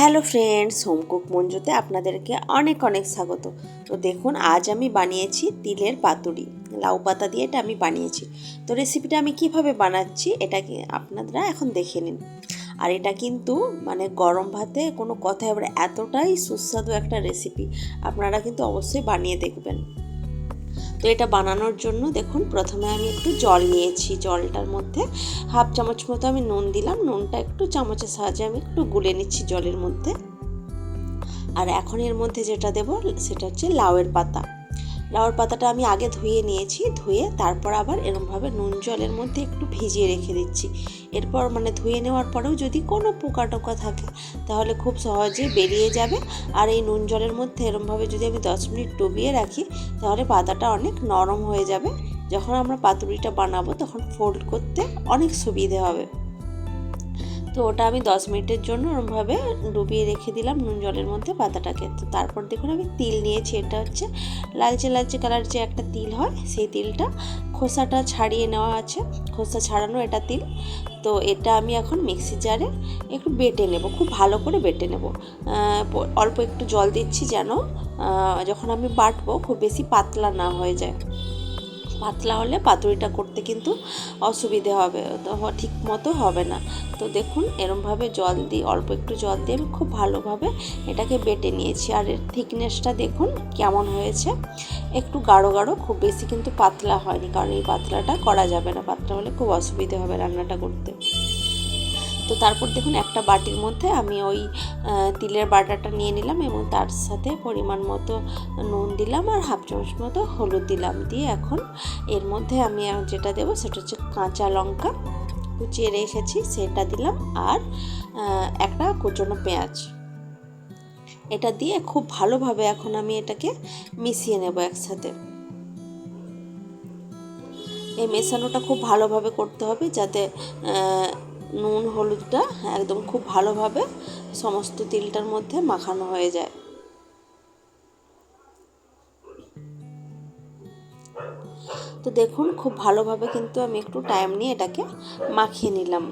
Hello friends home cook মঞ্জুতে আপনাদেরকে অনেক অনেক স্বাগত। তো দেখুন, আজ আমি বানিয়েছি তিলের পাতুরি। লাউ পাতা দিয়ে এটা আমি বানিয়েছি। তো রেসিপিটা আমি কীভাবে বানাচ্ছি এটাকে আপনারা এখন দেখে নিন। আর এটা কিন্তু মানে গরম ভাতে কোনো কথা এবার এতটাই সুস্বাদু একটা রেসিপি আপনারা কিন্তু অবশ্যই বানিয়ে দেখবেন। তো এটা বানানোর জন্য দেখুন প্রথমে আমি একটু জল নিয়েছি জলটার মধ্যে। হাফ চামচ মতো আমি নুন দিলাম, নুনটা একটু চামচের সাহায্যে আমি একটু গুলে নিচ্ছি জলের মধ্যে। আর এখন এর মধ্যে যেটা দেব, সেটা হচ্ছে লাউয়ের পাতা। লাউয়ের পাতাটা আমি আগে ধুয়ে নিয়েছি, ধুয়ে তারপর আবার এরমভাবে নুন জলের মধ্যে একটু ভিজিয়ে রেখে দিচ্ছি। এরপর মানে ধুয়ে নেওয়ার পরেও যদি কোনো পোকা টোকা থাকে, তাহলে খুব সহজেই বেরিয়ে যাবে। আর এই নুন জলের মধ্যে এরমভাবে যদি আমি দশ মিনিট ডুবিয়ে রাখি, তাহলে পাতাটা অনেক নরম হয়ে যাবে। যখন আমরা পাতুরিটা বানাবো, তখন ফোল্ড করতে অনেক সুবিধে হবে। তো ওটা আমি দশ মিনিটের জন্য ওরমভাবে ডুবিয়ে রেখে দিলাম নুন জলের মধ্যে পাতাটাকে। তো তারপর দেখুন আমি তিল নিয়েছি, এটা হচ্ছে লালচে লালচে কালার যে একটা তিল হয়, সেই তিলটা খোসাটা ছাড়িয়ে নেওয়া আছে, খোসা ছাড়ানো এটা তিল। তো এটা আমি এখন মিক্সি জারে একটু বেটে নেব, খুব ভালো করে বেটে নেব। অল্প একটু জল দিচ্ছি যেন যখন আমি বাটবো খুব বেশি পাতলা না হয়ে যায়। পাতলা হলে পাতুরিটা করতে কিন্তু অসুবিধে হবে ঠিক মতো হবে না। তো দেখুন, এরমভাবে জল দিই অল্প একটু জল দিয়ে আমি খুব ভালোভাবে এটাকে বেটে নিয়েছি। আর এর থিকনেসটা দেখুন কেমন হয়েছে। একটু গাঢ় গাঢ়, খুব বেশি কিন্তু পাতলা হয়নি, কারণ এই পাতলাটা করা যাবে না। পাতলা হলে খুব অসুবিধে হবে রান্নাটা করতে। তো তারপর দেখুন একটা বাটির মধ্যে আমি ওই তিলের বাটাটা নিয়ে নিলাম এবং তার সাথে পরিমাণ মতো নুন দিলাম আর হাফ চামচ মতো হলুদ দিলাম। দিয়ে এখন এর মধ্যে আমি যেটা দেবো সেটা হচ্ছে কাঁচা লঙ্কা। কুচিয়ে রেখেছি, সেটা দিলাম আর একটা কুচনো পেঁয়াজ। এটা দিয়ে খুব ভালোভাবে এখন আমি এটাকে মিশিয়ে নেব একসাথে। এই মেশানোটা খুব ভালোভাবে করতে হবে যাতে নুন, হলুদটা একদম খুব ভালোভাবে সমস্ত তিলটার মধ্যে মাখানো হয়ে যায়। তো দেখুন, খুব ভালোভাবে কিন্তু আমি একটু টাইম নিয়ে এটাকে মাখিয়ে নিলাম।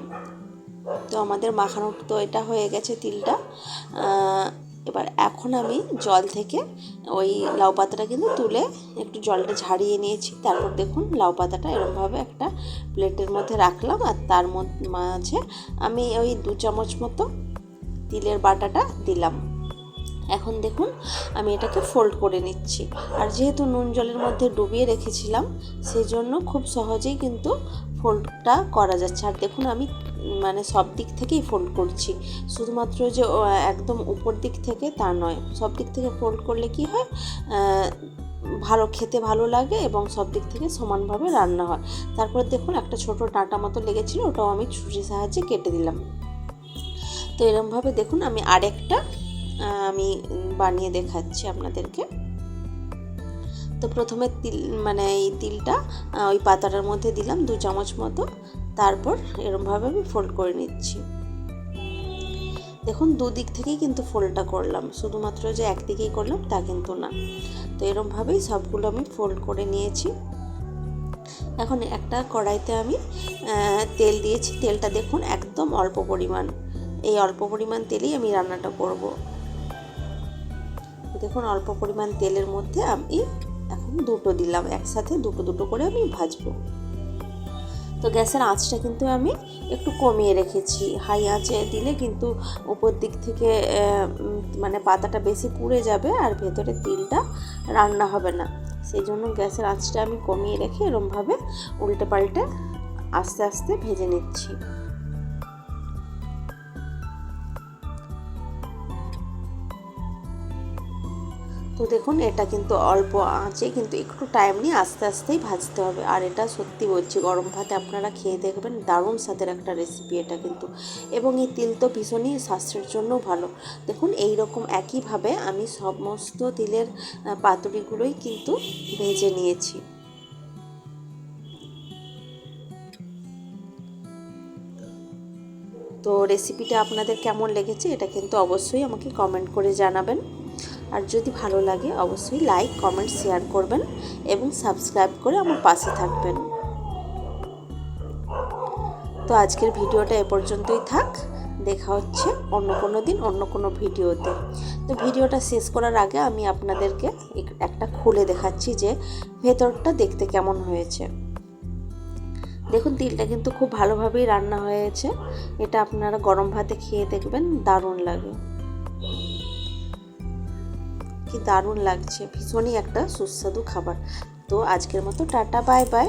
তো আমাদের মাখানো তো এটা হয়ে গেছে তিলটা। এবার এখন আমি জল থেকে ওই লাউ পাতাটা কিন্তু তুলে একটু জলটা ঝাড়িয়ে নিয়েছি। তারপর দেখুন লাউ পাতাটা এরকমভাবে একটা প্লেটের মধ্যে রাখলাম আর তার মাঝে আমি ওই দু চামচ মতো তিলের বাটাটা দিলাম। এখন দেখুন, আমি এটাকে ফোল্ড করে নিচ্ছি। আর যেহেতু নুন জলের মধ্যে ডুবিয়ে রেখেছিলাম সেই জন্য খুব সহজেই কিন্তু ফোল্ডটা করা যাচ্ছে। আর দেখুন, আমি মানে সব দিক থেকেই ফোল্ড করছি। শুধুমাত্র যে একদম উপর দিক থেকে তা নয়। সব দিক থেকে ফোল্ড করলে কি হয়? ভালো, খেতে ভালো লাগে এবং সব দিক থেকে সমানভাবে রান্না হয়। তারপর দেখুন, একটা ছোট ডাঁটা মতো লেগেছিলো, ওটাও আমি ছুরির সাহায্যে কেটে দিলাম। তো এরমভাবে দেখুন, আমি আরেকটা আমি বানিয়ে দেখাচ্ছি আপনাদেরকে। তো প্রথমে তিল মানে এই তিলটা ওই পাতাটার মধ্যে দিলাম দু চামচ মতো। তারপর এরমভাবে আমি ফোল্ড করে নিচ্ছি। দেখুন, দুদিক থেকেই কিন্তু ফোল্ডটা করলাম। শুধুমাত্র যে একদিকেই করলাম তা কিন্তু না। তো এরমভাবেই সবগুলো আমি ফোল্ড করে নিয়েছি। এখন একটা কড়াইতে আমি তেল দিয়েছি। তেলটা দেখুন একদম অল্প পরিমাণ। এই অল্প পরিমাণ তেলেই আমি রান্নাটা করব। দেখুন, অল্প পরিমাণ তেলের মধ্যে আমি এখন দুটো দিলাম। একসাথে দুটো দুটো করে আমি ভাজবো। তো গ্যাসের আঁচটা কিন্তু আমি একটু কমিয়ে রেখেছি। হাই আঁচে দিলে কিন্তু উপর দিক থেকে মানে পাতাটা বেশি পুড়ে যাবে আর ভেতরে তিলটা রান্না হবে না। সেই জন্য গ্যাসের আঁচটা আমি কমিয়ে রেখে এরমভাবে উল্টে পাল্টে আস্তে আস্তে ভেজে নিচ্ছি। তো দেখুন, এটা কিন্তু অল্প আঁচে কিন্তু একটু টাইম নিয়ে আস্তে আস্তেই ভাজতে হবে। আর এটা সত্যি বলছি, গরম ভাতে আপনারা খেয়ে দেখবেন, দারুণ স্বাদের একটা রেসিপি এটা কিন্তু। এবং এই তিল তো ভীষণই স্বাস্থ্যের জন্যও ভালো। দেখুন এই রকম একইভাবে আমি সমস্ত তিলের পাতুরিগুলোই কিন্তু ভেজে নিয়েছি। তো রেসিপিটা আপনাদের কেমন লেগেছে, এটা কিন্তু অবশ্যই আমাকে কমেন্ট করে জানাবেন। আর যদি ভালো লাগে, অবশ্যই লাইক কমেন্ট শেয়ার করবেন এবং সাবস্ক্রাইব করে আমার পাশে থাকবেন। তো আজকের ভিডিওটা এ পর্যন্তই থাক। দেখা হচ্ছে অন্য কোনো দিন, অন্য কোনো ভিডিওতে। তো ভিডিওটা শেষ করার আগে আমি আপনাদেরকে এক- একটা খুলে দেখাচ্ছি যে ভেতরটা দেখতে কেমন হয়েছে। দেখুন, তিলটা কিন্তু খুব ভালোভাবেই রান্না হয়েছে। এটা আপনারা গরম ভাতে খেয়ে দেখবেন, দারুণ লাগে। কি দারুণ লাগছে। ভীষণই একটা সুস্বাদু খাবার। তো আজকের মতো টাটা বাই বাই।